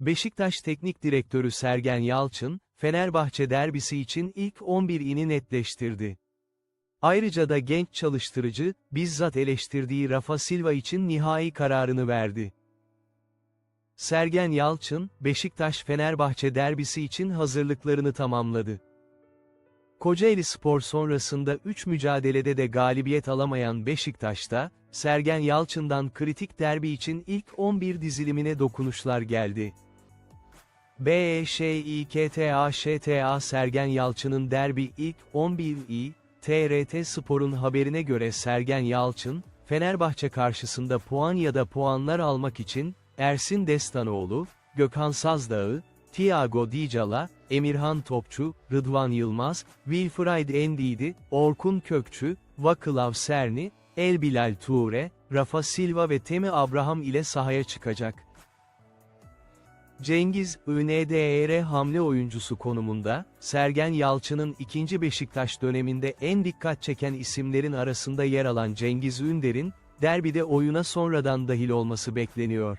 Beşiktaş Teknik Direktörü Sergen Yalçın, Fenerbahçe derbisi için ilk 11'ini netleştirdi. Ayrıca da genç çalıştırıcı, bizzat eleştirdiği Rafa Silva için nihai kararını verdi. Sergen Yalçın, Beşiktaş-Fenerbahçe derbisi için hazırlıklarını tamamladı. Kocaeli Spor sonrasında 3 mücadelede de galibiyet alamayan Beşiktaş'ta, Sergen Yalçın'dan kritik derbi için ilk 11 dizilimine dokunuşlar geldi. BEŞİKTAŞTA Sergen Yalçın'ın derbi ilk 11'i, TRT Spor'un haberine göre Sergen Yalçın, Fenerbahçe karşısında puan ya da puanlar almak için, Ersin Destanoğlu, Gökhan Sazdağ'ı, Thiago Dicala, Emirhan Topçu, Rıdvan Yılmaz, Wilfried Ndidi, Orkun Kökçü, Vakılav Serni, El Bilal Toure, Rafa Silva ve Temi Abraham ile sahaya çıkacak. Cengiz, ÜNDR hamle oyuncusu konumunda, Sergen Yalçın'ın ikinci Beşiktaş döneminde en dikkat çeken isimlerin arasında yer alan Cengiz Ünder'in, derbide oyuna sonradan dahil olması bekleniyor.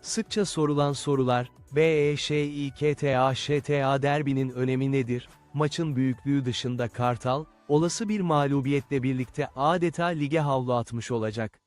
Sıkça sorulan sorular, BEŞİKTAŞTA derbinin önemi nedir? Maçın büyüklüğü dışında Kartal, olası bir mağlubiyetle birlikte adeta lige havlu atmış olacak.